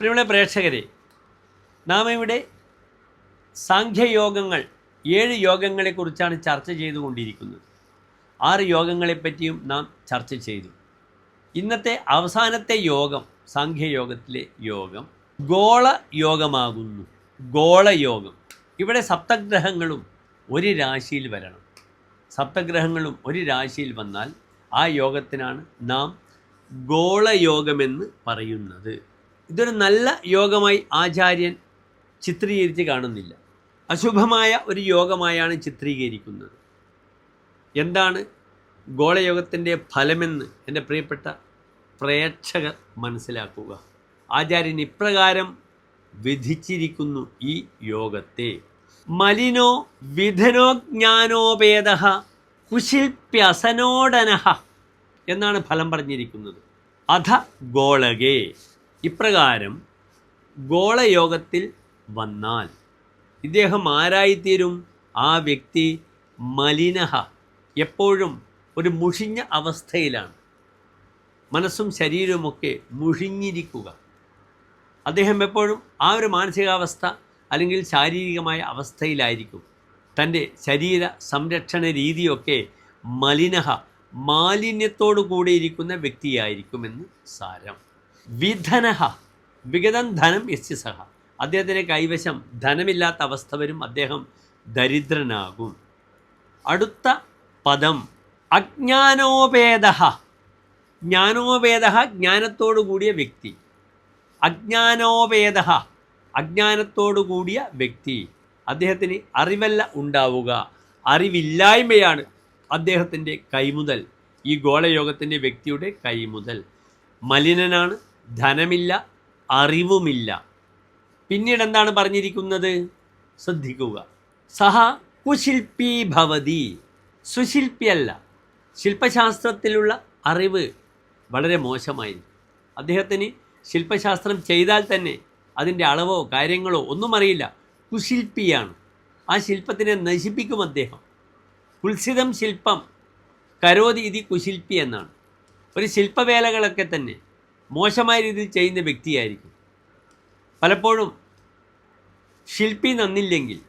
പ്രിയമുള്ള പ്രേക്ഷകരെ നാം ഇവിടെ സാഖ്യയോഗങ്ങൾ ഏഴ് യോഗങ്ങളെക്കുറിച്ചാണ് ചർച്ച ചെയ്തുകൊണ്ടിരിക്കുന്നത്. ആറ് യോഗങ്ങളെപ്പറ്റിയും നാം ചർച്ച ചെയ്തു. ഇന്നത്തെ അവസാനത്തെ യോഗം സാഖ്യയോഗത്തിലെ യോഗം ഗോള യോഗമാകുന്നു. ഗോളയോഗം ഇവിടെ സപ്തഗ്രഹങ്ങളും ഒരു രാശിയിൽ വരണം. സപ്തഗ്രഹങ്ങളും ഒരു രാശിയിൽ വന്നാൽ ആ യോഗത്തിനാണ് നാം ഗോളയോഗമെന്ന് പറയുന്നത്. ഇതൊരു നല്ല യോഗമായി ആചാര്യൻ ചിത്രീകരിച്ച് കാണുന്നില്ല. അശുഭമായ ഒരു യോഗമായാണ് ചിത്രീകരിക്കുന്നത്. എന്താണ് ഗോളയോഗത്തിന്റെ ഫലമെന്ന് എന്റെ പ്രിയപ്പെട്ട പ്രേക്ഷകർ മനസ്സിലാക്കുക. ആചാര്യൻ ഇപ്രകാരം വിധിച്ചിരിക്കുന്നു ഈ യോഗത്തെ. മലിനോ വിധനോ ജ്ഞാനോപേദ കുശിൽപ്യസനോടനഹ എന്നാണ് ഫലം പറഞ്ഞിരിക്കുന്നത്. അധ ഗോളകേ. ഇപ്രകാരം ഗോളയോഗത്തിൽ വന്നാൽ ഇദ്ദേഹം ആരായിത്തീരും? ആ വ്യക്തി മലിനഹ എപ്പോഴും ഒരു മുഷിഞ്ഞ അവസ്ഥയിലാണ്. മനസ്സും ശരീരവുമൊക്കെ മുഷിഞ്ഞിരിക്കുക. അദ്ദേഹം എപ്പോഴും ആ ഒരു മാനസികാവസ്ഥ അല്ലെങ്കിൽ ശാരീരികമായ അവസ്ഥയിലായിരിക്കും. തന്റെ ശരീര സംരക്ഷണ രീതിയൊക്കെ മലിനഹ മാലിന്യത്തോടു കൂടിയിരിക്കുന്ന വ്യക്തിയായിരിക്കുമെന്ന് സാരം. വിധനഹ. വിഗതം ധനം യസ്യ സഹ അദ്ദേഹത്തിന്റെ കൈവശം ധനമില്ലാത്ത അവസ്ഥ വരും അദ്ദേഹം ദരിദ്രനാകും. അടുത്ത പദം അജ്ഞാനോപേദ ജ്ഞാനോപേദ ജ്ഞാനത്തോടു കൂടിയ വ്യക്തി. അജ്ഞാനോപേദ അജ്ഞാനത്തോടു കൂടിയ വ്യക്തി. അദ്ദേഹത്തിന് അറിവല്ല ഉണ്ടാവുക. അറിവില്ലായ്മയാണ് അദ്ദേഹത്തിന്റെ കൈമുതൽ. ഈ ഗോളയോഗത്തിന്റെ വ്യക്തിയുടെ കൈമുതൽ. മലിനനാണ് ധനമില്ല അറിവുമില്ല. പിന്നീട് എന്താണ് പറഞ്ഞിരിക്കുന്നത്? ശ്രദ്ധിക്കുക. സഹ കുശിൽപി ഭവതി. സുശില്പിയല്ല ശില്പശാസ്ത്രത്തിലുള്ള അറിവ് വളരെ മോശമായിരുന്നു അദ്ദേഹത്തിന് ശില്പശാസ്ത്രം ചെയ്താൽ തന്നെ അതിന്റെ അളവോ കാര്യങ്ങളോ ഒന്നും അറിയില്ല. കുശില്പിയാണ് ആ ശില്പത്തിനെ നശിപ്പിക്കും അദ്ദേഹം. കുൽസിതം ശില്പം. കരോതി ഇതി കുശില്പി എന്നാണ്. ഒരു ശില്പവേലകളൊക്കെ തന്നെ മോശമായ രീതിയിൽ ചെയ്യുന്ന വ്യക്തിയായിരിക്കും. പലപ്പോഴും ശില്പി നന്നില്ലെങ്കിൽ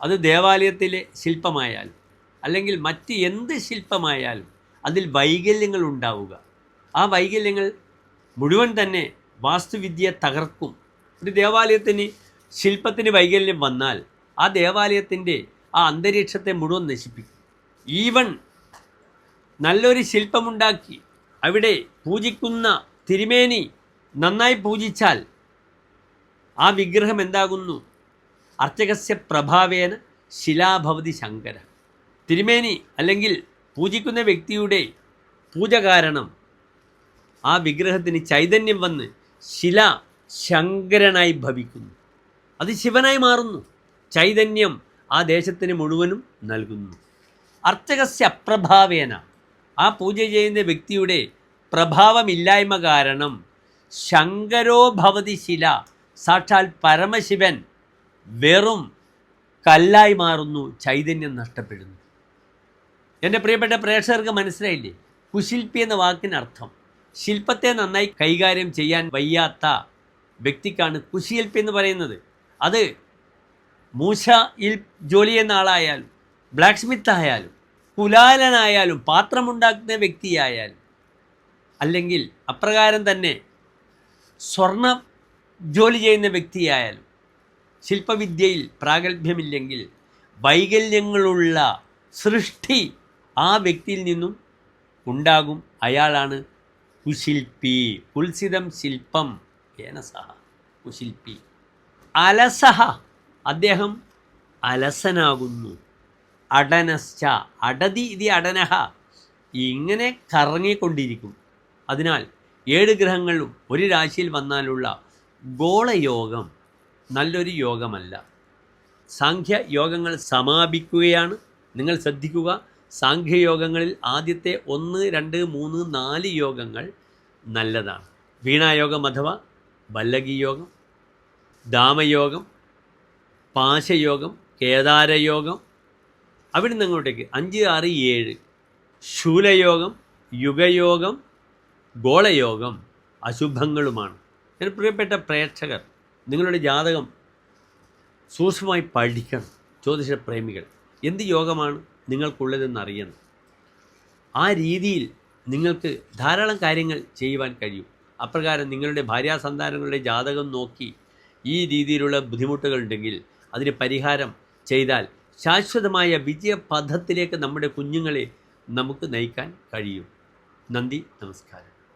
അത് ദേവാലയത്തിലെ ശില്പമായാലും അല്ലെങ്കിൽ മറ്റ് എന്ത് ശില്പമായാലും അതിൽ വൈകല്യങ്ങൾ ഉണ്ടാവുക. ആ വൈകല്യങ്ങൾ മുഴുവൻ തന്നെ വാസ്തുവിദ്യ തകർക്കും. ഒരു ദേവാലയത്തിന് ശില്പത്തിന് വൈകല്യം വന്നാൽ ആ ദേവാലയത്തിന്റെ ആ അന്തരീക്ഷത്തെ മുഴുവൻ നശിപ്പിക്കും. ഈവൺ നല്ലൊരു ശില്പമുണ്ടാക്കി അവിടെ പൂജിക്കുന്ന തിരുമേനി നന്നായി പൂജിച്ചാൽ ആ വിഗ്രഹം എന്താകുന്നു? അർച്ചകസ്യ പ്രഭാവേന ശിലാഭവതി ശങ്കര. തിരുമേനി അല്ലെങ്കിൽ പൂജിക്കുന്ന വ്യക്തിയുടെ പൂജ കാരണം ആ വിഗ്രഹത്തിന് ചൈതന്യം വന്ന് ശില ശങ്കരനായി ഭവിക്കുന്നു. അത് ശിവനായി മാറുന്നു. ചൈതന്യം ആ ദേശത്തിന് മുഴുവനും നൽകുന്നു. അർച്ചകസ്യ അപ്രഭാവേന ആ പൂജ ചെയ്യുന്ന വ്യക്തിയുടെ പ്രഭാവമില്ലായ്മ കാരണം ശങ്കരോ ഭവതി ശില സാക്ഷാൽ പരമശിവൻ വെറും കല്ലായി മാറുന്നു ചൈതന്യം നഷ്ടപ്പെടുന്നു. എന്റെ പ്രിയപ്പെട്ട പ്രേക്ഷകർക്ക് മനസ്സിലായില്ലേ? കുശില്പി എന്ന വാക്കിനർത്ഥം ശില്പത്തെ നന്നായി കൈകാര്യം ചെയ്യാൻ വയ്യാത്ത വ്യക്തിക്കാണ് കുശിയൽപ്പി എന്ന് പറയുന്നത്. അത് മൂശയിൽ ജോലി ചെയ്യുന്ന ആളായാലും ബ്ലാക്ക് സ്മിത്ത് ആയാലും കുലാലനായാലും പാത്രമുണ്ടാക്കുന്ന വ്യക്തിയായാലും അല്ലെങ്കിൽ അപ്രകാരം തന്നെ സ്വർണ ജോലി ചെയ്യുന്ന വ്യക്തിയായാലും ശില്പവിദ്യയിൽ പ്രാഗൽഭ്യമില്ലെങ്കിൽ വൈകല്യങ്ങളുള്ള സൃഷ്ടി ആ വ്യക്തിയിൽ നിന്നും ഉണ്ടാകും. അയാളാണ് കുശിൽപി. കുൽസിതം ശില്പം. ഏനസഹ കുശിൽപി. അലസഹ. അദ്ദേഹം അലസനാകുന്നു. അടനശ്ച. അടതി ഇതി അടനഹ. ഇങ്ങനെ കറങ്ങിക്കൊണ്ടിരിക്കും. അതിനാൽ ഏഴ് ഗ്രഹങ്ങൾ ഒരു രാശിയിൽ വന്നാലുള്ള ഗോളയോഗം നല്ലൊരു യോഗമല്ല. സാഖ്യ യോഗങ്ങൾ സമാപിക്കുകയാണ്. നിങ്ങൾ ശ്രദ്ധിക്കുക സാഖ്യയോഗങ്ങളിൽ ആദ്യത്തെ ഒന്ന് രണ്ട് മൂന്ന് നാല് യോഗങ്ങൾ നല്ലതാണ്. വീണായോഗം അഥവാ വല്ലകി യോഗം ദാമയോഗം പാശയോഗം കേദാരയോഗം അവിടെ നിന്ന് അങ്ങോട്ടേക്ക് അഞ്ച് ആറ് ഏഴ് ശൂലയോഗം യുഗയോഗം ഗോളയോഗം അശുഭങ്ങളുമാണ്. എന്റെ പ്രിയപ്പെട്ട പ്രേക്ഷകർ നിങ്ങളുടെ ജാതകം സൂക്ഷ്മമായി പഠിക്കണം ജ്യോതിഷ പ്രേമികൾ. എന്ത് യോഗമാണ് നിങ്ങൾക്കുള്ളതെന്ന് അറിയണം ആ രീതിയിൽ നിങ്ങൾക്ക് ധാരാളം കാര്യങ്ങൾ ചെയ്യുവാൻ കഴിയും. അപ്രകാരം നിങ്ങളുടെ ഭാര്യാസന്താനങ്ങളുടെ ജാതകം നോക്കി ഈ രീതിയിലുള്ള ബുദ്ധിമുട്ടുകൾ ഉണ്ടെങ്കിൽ അതിന് പരിഹാരം ചെയ്താൽ ശാശ്വതമായ വിജയപഥത്തിലേക്ക് നമ്മുടെ കുഞ്ഞുങ്ങളെ നമുക്ക് നയിക്കാൻ കഴിയും. നന്ദി നമസ്കാരം.